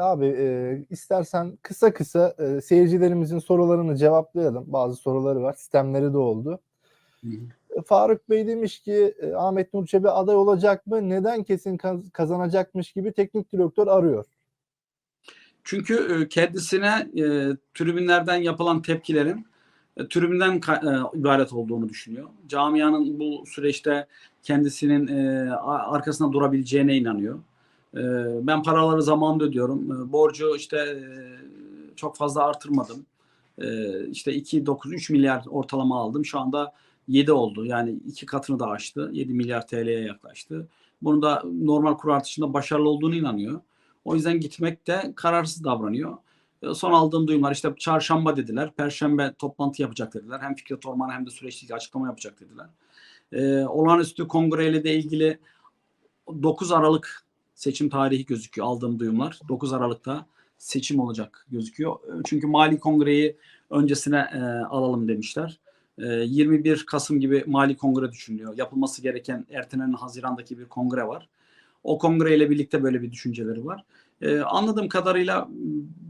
Abi e, istersen kısa kısa e, seyircilerimizin sorularını cevaplayalım. Bazı soruları var. Sistemleri de oldu. E, Faruk Bey demiş ki e, Ahmet Nur Çebi aday olacak mı? Neden kesin kaz- kazanacakmış gibi teknik direktör arıyor. Çünkü e, kendisine e, tribünlerden yapılan tepkilerin e, tribünden e, ibaret olduğunu düşünüyor. Camianın bu süreçte kendisinin e, a- arkasında durabileceğine inanıyor. E, ben paraları zamanında ödüyorum. E, borcu işte e, çok fazla artırmadım. E, işte 2.9 3 milyar ortalama aldım. Şu anda 7 oldu. Yani iki katını da aştı. 7 milyar TL'ye yaklaştı. Bunu da normal kur artışında başarılı olduğunu inanıyor. O yüzden gitmekte kararsız davranıyor. Son aldığım duyumlar işte çarşamba dediler, perşembe toplantı yapacak dediler. Hem Fikret Orman hem de süreçle ilgili açıklama yapacak dediler. Ee, olağanüstü kongreyle de ilgili 9 Aralık seçim tarihi gözüküyor aldığım duyumlar. 9 Aralık'ta seçim olacak gözüküyor. E, Çünkü Mali Kongre'yi öncesine e, alalım demişler. E, 21 Kasım gibi Mali Kongre düşünülüyor. Yapılması gereken ertelenen Haziran'daki bir kongre var. O kongreyle birlikte böyle bir düşünceleri var. Ee, anladığım kadarıyla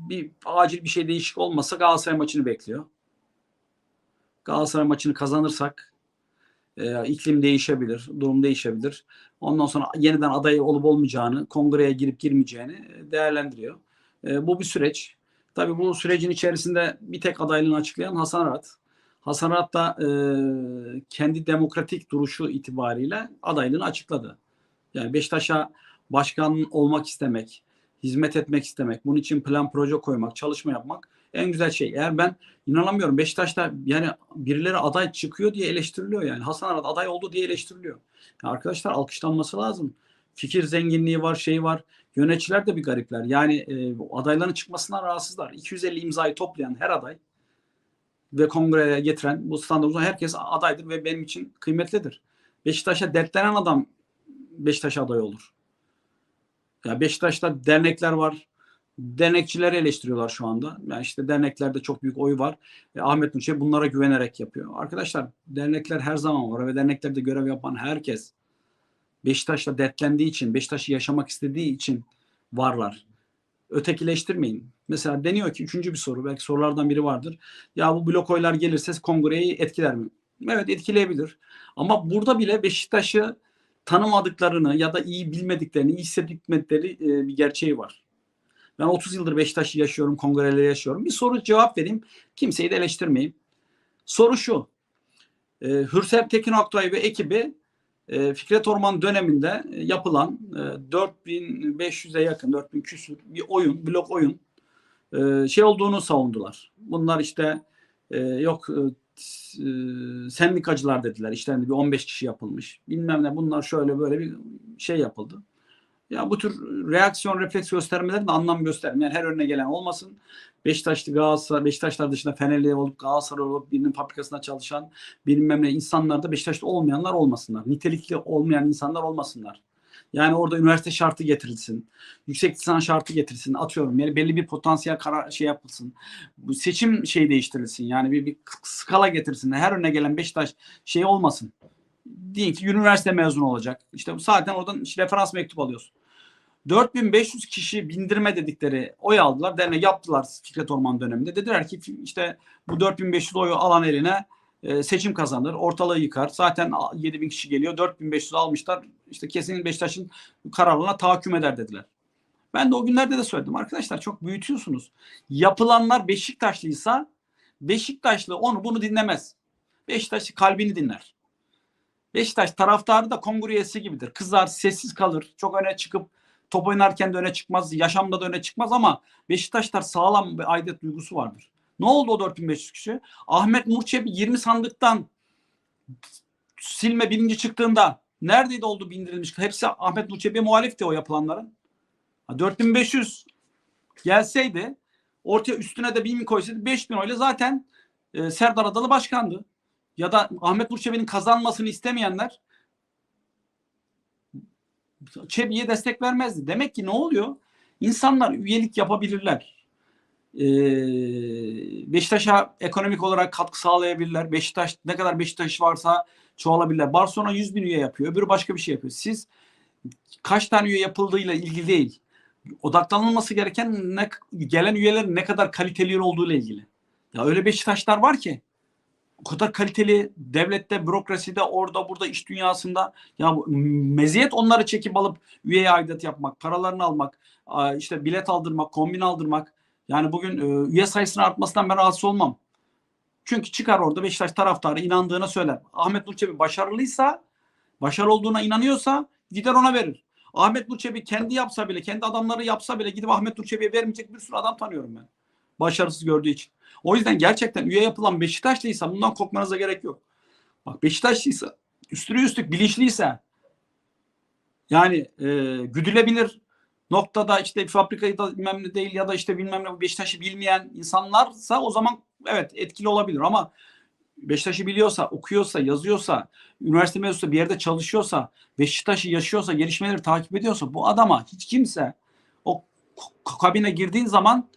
bir acil bir şey değişik olmasa Galatasaray maçını bekliyor. Galatasaray maçını kazanırsak e, iklim değişebilir, durum değişebilir. Ondan sonra yeniden aday olup olmayacağını, kongreye girip girmeyeceğini e, değerlendiriyor. E, bu bir süreç. Tabii bu sürecin içerisinde bir tek adaylığını açıklayan Hasan Arat. Hasan Arat da e, kendi demokratik duruşu itibariyle adaylığını açıkladı. Yani Beşiktaş'a başkan olmak istemek, hizmet etmek istemek, bunun için plan proje koymak, çalışma yapmak en güzel şey. Eğer ben inanamıyorum Beşiktaş'ta yani birileri aday çıkıyor diye eleştiriliyor yani. Hasan Arat aday oldu diye eleştiriliyor. Ya arkadaşlar alkışlanması lazım. Fikir zenginliği var, şey var. Yöneticiler de bir garipler. Yani e, adayların çıkmasından rahatsızlar. 250 imzayı toplayan her aday ve kongreye getiren bu standart herkes adaydır ve benim için kıymetlidir. Beşiktaş'a dertlenen adam Beşiktaş adayı olur. Ya Beşiktaş'ta dernekler var. Dernekçileri eleştiriyorlar şu anda. Yani işte derneklerde çok büyük oy var. E, Ahmet Nurçe bunlara güvenerek yapıyor. Arkadaşlar dernekler her zaman var ve derneklerde görev yapan herkes Beşiktaş'ta dertlendiği için, Beşiktaş'ı yaşamak istediği için varlar. Ötekileştirmeyin. Mesela deniyor ki üçüncü bir soru, belki sorulardan biri vardır. Ya bu blok oylar gelirse kongreyi etkiler mi? Evet etkileyebilir. Ama burada bile Beşiktaş'ı tanımadıklarını ya da iyi bilmediklerini, iyi hissetmedikleri e, bir gerçeği var. Ben 30 yıldır Beşiktaş'ı yaşıyorum, kongreleri yaşıyorum. Bir soru cevap vereyim. Kimseyi de eleştirmeyeyim. Soru şu. E, Hürsel Tekin Aktay ve ekibi e, Fikret Orman döneminde e, yapılan e, 4500'e yakın, 4000 küsur bir oyun, blok oyun e, şey olduğunu savundular. Bunlar işte e, yok e, e, sendikacılar dediler. İşlerinde bir 15 kişi yapılmış. Bilmem ne bunlar şöyle böyle bir şey yapıldı. Ya bu tür reaksiyon refleks göstermeleri de anlam göstermiyor. Yani her önüne gelen olmasın. Beşiktaşlı Galatasaray, Beşiktaşlar dışında Fenerli olup Galatasaray olup birinin fabrikasında çalışan bilmem ne insanlar da Beşiktaşlı olmayanlar olmasınlar. Nitelikli olmayan insanlar olmasınlar. Yani orada üniversite şartı getirilsin. Yüksek lisans şartı getirilsin. Atıyorum yani belli bir potansiyel karar şey yapılsın. Bu seçim şey değiştirilsin. Yani bir, bir skala getirsin. Her önüne gelen Beşiktaş şey olmasın. Diyelim ki üniversite mezunu olacak. İşte zaten oradan işte referans mektup alıyorsun. 4500 kişi bindirme dedikleri oy aldılar. Dernek yaptılar Fikret Orman döneminde. Dediler ki işte bu 4500 oyu alan eline e, seçim kazanır. Ortalığı yıkar. Zaten 7000 kişi geliyor. 4500 almışlar. İşte kesin Beşiktaş'ın kararlarına tahakküm eder dediler. Ben de o günlerde de söyledim. Arkadaşlar çok büyütüyorsunuz. Yapılanlar Beşiktaşlıysa Beşiktaşlı onu bunu dinlemez. Beşiktaş kalbini dinler. Beşiktaş taraftarı da kongre üyesi gibidir. Kızar, sessiz kalır. Çok öne çıkıp top oynarken de öne çıkmaz, yaşamda da öne çıkmaz ama Beşiktaşlar sağlam bir aidet duygusu vardır. Ne oldu o 4500 kişi? Ahmet Nurçebi 20 sandıktan silme birinci çıktığında neredeydi oldu bindirilmiş? Hepsi Ahmet Nurçebi'ye muhalifti o yapılanların. 4500 gelseydi ortaya üstüne de 1000 koysaydı 5000 oyla zaten e, Serdar Adalı başkandı. Ya da Ahmet Nurçebi'nin kazanmasını istemeyenler Çebi'ye destek vermezdi. Demek ki ne oluyor? İnsanlar üyelik yapabilirler. Ee, Beşiktaş'a ekonomik olarak katkı sağlayabilirler. Beşiktaş ne kadar Beşiktaş varsa çoğalabilirler. Barcelona 100 bin üye yapıyor. Öbürü başka bir şey yapıyor. Siz kaç tane üye yapıldığıyla ilgili değil. odaklanılması gereken ne, gelen üyelerin ne kadar kaliteli olduğu ile ilgili. Ya öyle Beşiktaşlar var ki kadar kaliteli devlette, bürokraside, orada burada iş dünyasında ya meziyet onları çekip alıp üyeye aidat yapmak, paralarını almak, işte bilet aldırmak, kombin aldırmak. Yani bugün e, üye sayısının artmasından ben rahatsız olmam. Çünkü çıkar orada Beşiktaş taraftarı inandığına söyler. Ahmet Nur Çebi başarılıysa, başarılı olduğuna inanıyorsa gider ona verir. Ahmet Nur Çebi kendi yapsa bile, kendi adamları yapsa bile gidip Ahmet Nur Çebi'ye vermeyecek bir sürü adam tanıyorum ben. Başarısız gördüğü için. O yüzden gerçekten üye yapılan Beşiktaşlıysa bundan korkmanıza gerek yok. Bak Beşiktaşlıysa, üstüne üstlük bilinçliyse yani e, güdülebilir noktada işte fabrikayı da bilmem ne değil ya da işte bilmem ne Beşiktaş'ı bilmeyen insanlarsa o zaman evet etkili olabilir ama Beşiktaş'ı biliyorsa, okuyorsa, yazıyorsa, üniversite mezunu bir yerde çalışıyorsa, Beşiktaş'ı yaşıyorsa, gelişmeleri takip ediyorsa bu adama hiç kimse o kabine girdiğin zaman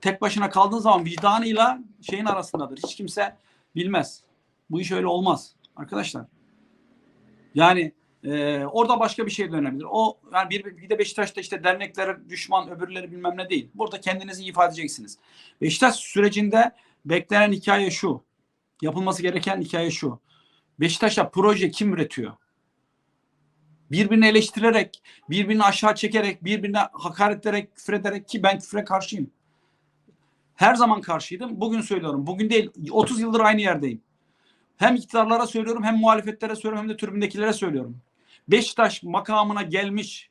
tek başına kaldığın zaman vicdanıyla şeyin arasındadır. Hiç kimse bilmez. Bu iş öyle olmaz arkadaşlar. Yani e, orada başka bir şey dönebilir. O yani bir, bir de Beşiktaş'ta işte derneklere düşman öbürleri bilmem ne değil. Burada kendinizi ifade edeceksiniz. Beşiktaş sürecinde beklenen hikaye şu. Yapılması gereken hikaye şu. Beşiktaş'a proje kim üretiyor? Birbirini eleştirerek, birbirini aşağı çekerek, birbirine hakaret ederek, küfür ederek ki ben küfre karşıyım. Her zaman karşıydım. Bugün söylüyorum. Bugün değil. 30 yıldır aynı yerdeyim. Hem iktidarlara söylüyorum, hem muhalefetlere söylüyorum, hem de tribündekilere söylüyorum. Beşiktaş makamına gelmiş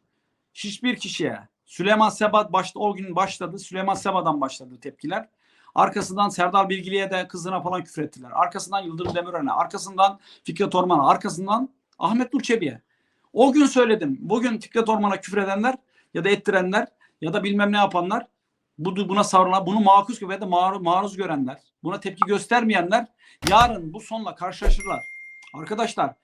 hiçbir kişiye Süleyman Seba başta o gün başladı. Süleyman Seba'dan başladı tepkiler. Arkasından Serdar Bilgili'ye de kızına falan küfür ettiler. Arkasından Yıldırım Demirören'e, arkasından Fikret Orman'a, arkasından Ahmet Nur Çebi'ye. O gün söyledim. Bugün Fikret Orman'a küfür edenler ya da ettirenler ya da bilmem ne yapanlar bu buna savrulan, bunu makus ve de maruz, maruz görenler, buna tepki göstermeyenler yarın bu sonla karşılaşırlar. Arkadaşlar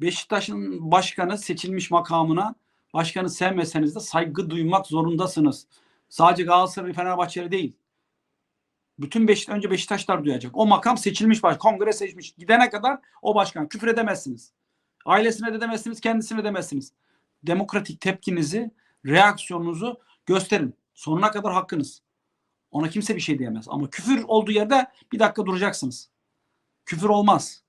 Beşiktaş'ın başkanı seçilmiş makamına başkanı sevmeseniz de saygı duymak zorundasınız. Sadece Galatasaray Fenerbahçeli değil. Bütün Beşiktaş önce Beşiktaşlar duyacak. O makam seçilmiş baş, kongre seçmiş. Gidene kadar o başkan küfür edemezsiniz. Ailesine de demezsiniz, kendisine de demezsiniz. Demokratik tepkinizi, reaksiyonunuzu gösterin. Sonuna kadar hakkınız. Ona kimse bir şey diyemez. Ama küfür olduğu yerde bir dakika duracaksınız. Küfür olmaz.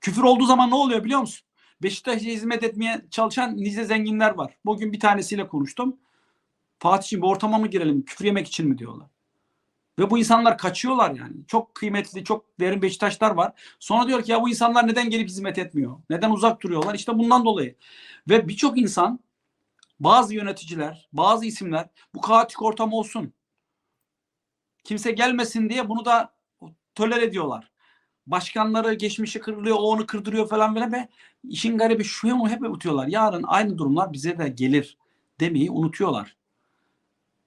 Küfür olduğu zaman ne oluyor biliyor musun? Beşiktaş'a hizmet etmeye çalışan nice zenginler var. Bugün bir tanesiyle konuştum. Fatih'ciğim bir ortama mı girelim? Küfür yemek için mi diyorlar. Ve bu insanlar kaçıyorlar yani. Çok kıymetli, çok derin Beşiktaşlar var. Sonra diyor ki ya bu insanlar neden gelip hizmet etmiyor? Neden uzak duruyorlar? İşte bundan dolayı. Ve birçok insan, bazı yöneticiler, bazı isimler bu kaotik ortam olsun. Kimse gelmesin diye bunu da töler ediyorlar. Başkanları geçmişi kırılıyor, o onu kırdırıyor falan böyle ve işin garibi şuya mı hep unutuyorlar. Yarın aynı durumlar bize de gelir demeyi unutuyorlar.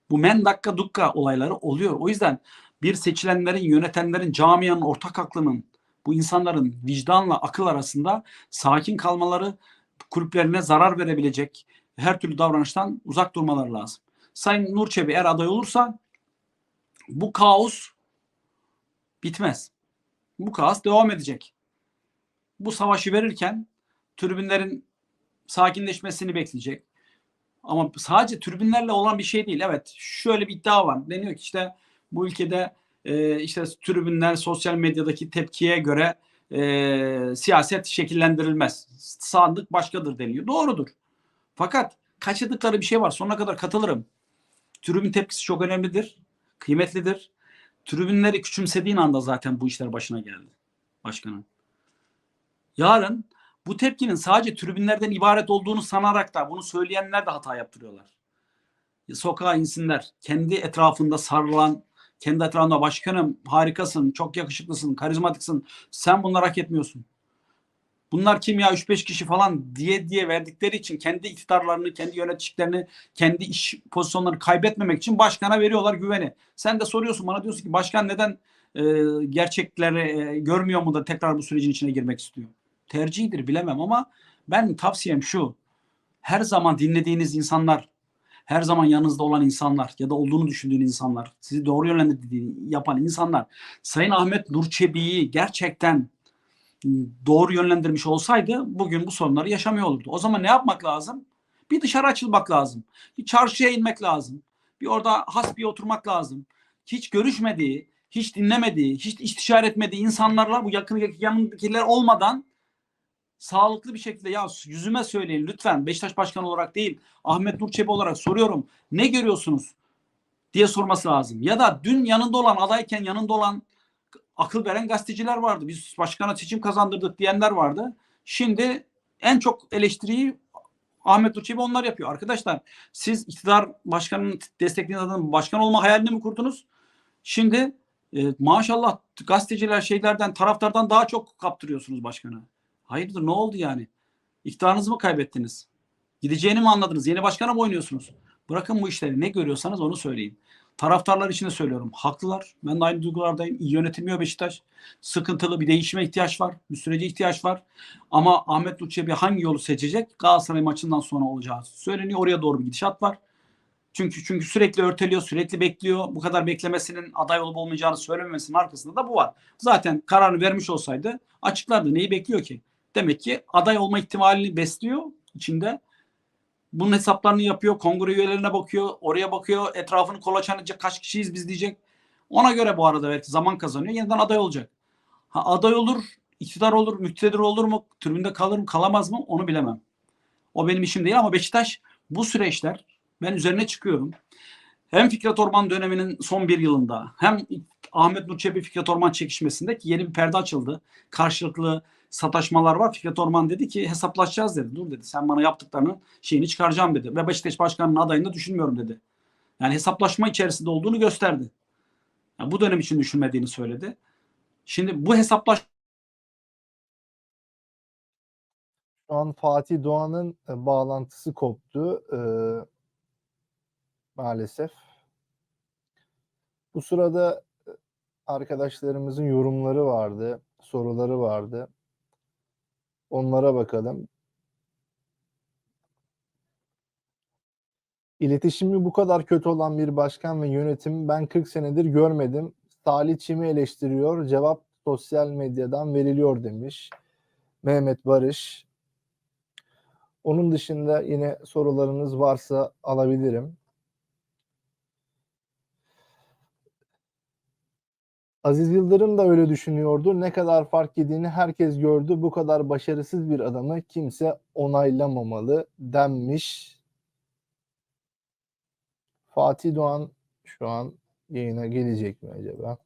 Bu men dakika dukka olayları oluyor. O yüzden bir seçilenlerin, yönetenlerin, camianın ortak aklının, bu insanların vicdanla akıl arasında sakin kalmaları, kulüplerine zarar verebilecek her türlü davranıştan uzak durmaları lazım. Sayın Nur Çebi eğer aday olursa bu kaos bitmez. Bu kaos devam edecek. Bu savaşı verirken tribünlerin sakinleşmesini bekleyecek. Ama sadece tribünlerle olan bir şey değil. Evet şöyle bir iddia var. Deniyor ki işte bu ülkede e, işte tribünler sosyal medyadaki tepkiye göre e, siyaset şekillendirilmez. Sandık başkadır deniyor. Doğrudur. Fakat kaçırdıkları bir şey var. Sonuna kadar katılırım. Tribün tepkisi çok önemlidir. Kıymetlidir. Tribünleri küçümsediğin anda zaten bu işler başına geldi. Başkanın. Yarın bu tepkinin sadece tribünlerden ibaret olduğunu sanarak da bunu söyleyenler de hata yaptırıyorlar. Sokağa insinler. Kendi etrafında sarılan, kendi etrafında başkanım harikasın, çok yakışıklısın, karizmatiksin. Sen bunları hak etmiyorsun. Bunlar kim ya 3-5 kişi falan diye diye verdikleri için kendi iktidarlarını, kendi yöneticilerini, kendi iş pozisyonlarını kaybetmemek için başkana veriyorlar güveni. Sen de soruyorsun bana diyorsun ki başkan neden e, gerçekleri e, görmüyor mu da tekrar bu sürecin içine girmek istiyor? Tercihidir bilemem ama ben tavsiyem şu. Her zaman dinlediğiniz insanlar, her zaman yanınızda olan insanlar ya da olduğunu düşündüğün insanlar, sizi doğru yönlendirdiği yapan insanlar Sayın Ahmet Nur Çebi'yi gerçekten doğru yönlendirmiş olsaydı bugün bu sorunları yaşamıyor olurdu. O zaman ne yapmak lazım? Bir dışarı açılmak lazım. Bir çarşıya inmek lazım. Bir orada hasbiye oturmak lazım. Hiç görüşmediği, hiç dinlemediği, hiç istişare etmediği insanlarla bu yakın yanındakiler olmadan sağlıklı bir şekilde ya yüzüme söyleyin lütfen Beşiktaş Başkanı olarak değil Ahmet Nur Çebi olarak soruyorum. Ne görüyorsunuz? diye sorması lazım. Ya da dün yanında olan adayken yanında olan akıl veren gazeteciler vardı. Biz başkana seçim kazandırdık diyenler vardı. Şimdi en çok eleştiriyi Ahmet Nur Çebi onlar yapıyor. Arkadaşlar siz iktidar başkanının desteklediğiniz adamın başkan olma hayalini mi kurdunuz? Şimdi e, maşallah gazeteciler şeylerden taraftardan daha çok kaptırıyorsunuz başkanı. Hayırdır ne oldu yani? İktidarınızı mı kaybettiniz? Gideceğini mi anladınız? Yeni başkana mı oynuyorsunuz? Bırakın bu işleri. Ne görüyorsanız onu söyleyin. Taraftarlar için de söylüyorum. Haklılar. Ben de aynı duygulardayım. İyi yönetilmiyor Beşiktaş. Sıkıntılı bir değişime ihtiyaç var. Bir sürece ihtiyaç var. Ama Ahmet Nur Çebi hangi yolu seçecek? Galatasaray maçından sonra olacağı söyleniyor. Oraya doğru bir gidişat var. Çünkü çünkü sürekli örteliyor, sürekli bekliyor. Bu kadar beklemesinin aday olup olmayacağını söylememesinin arkasında da bu var. Zaten kararını vermiş olsaydı açıklardı. Neyi bekliyor ki? Demek ki aday olma ihtimalini besliyor içinde. Bunun hesaplarını yapıyor. Kongre üyelerine bakıyor. Oraya bakıyor. Etrafını kolaçan edecek. Kaç kişiyiz biz diyecek. Ona göre bu arada belki zaman kazanıyor. Yeniden aday olacak. Ha, aday olur, iktidar olur, müktedir olur mu? Tribünde kalır mı, kalamaz mı? Onu bilemem. O benim işim değil ama Beşiktaş bu süreçler ben üzerine çıkıyorum. Hem Fikret Orman döneminin son bir yılında hem Ahmet Nur Çebi Fikret Orman çekişmesinde ki yeni bir perde açıldı. Karşılıklı sataşmalar var. Fikret Orman dedi ki hesaplaşacağız dedi. Dur dedi sen bana yaptıklarının şeyini çıkaracağım dedi. Ve Beşiktaş Başkanı'nın adayını da düşünmüyorum dedi. Yani hesaplaşma içerisinde olduğunu gösterdi. Yani bu dönem için düşünmediğini söyledi. Şimdi bu hesaplaş Şu an Fatih Doğan'ın e, bağlantısı koptu. e, maalesef. Bu sırada e, arkadaşlarımızın yorumları vardı, soruları vardı. Onlara bakalım. İletişimi bu kadar kötü olan bir başkan ve yönetim ben 40 senedir görmedim. Salih Çim'i eleştiriyor. Cevap sosyal medyadan veriliyor demiş. Mehmet Barış. Onun dışında yine sorularınız varsa alabilirim. Aziz Yıldırım da öyle düşünüyordu. Ne kadar fark yediğini herkes gördü. Bu kadar başarısız bir adamı kimse onaylamamalı denmiş. Fatih Doğan şu an yayına gelecek mi acaba?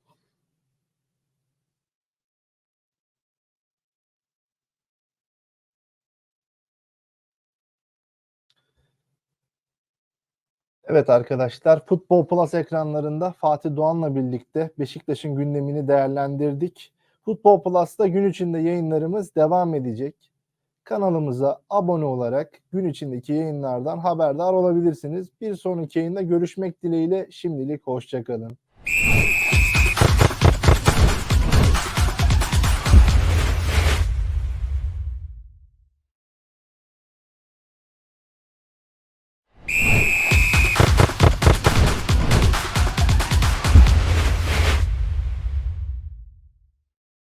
Evet arkadaşlar, Futbol Plus ekranlarında Fatih Doğan'la birlikte Beşiktaş'ın gündemini değerlendirdik. Futbol Plus'ta gün içinde yayınlarımız devam edecek. Kanalımıza abone olarak gün içindeki yayınlardan haberdar olabilirsiniz. Bir sonraki yayında görüşmek dileğiyle şimdilik hoşçakalın.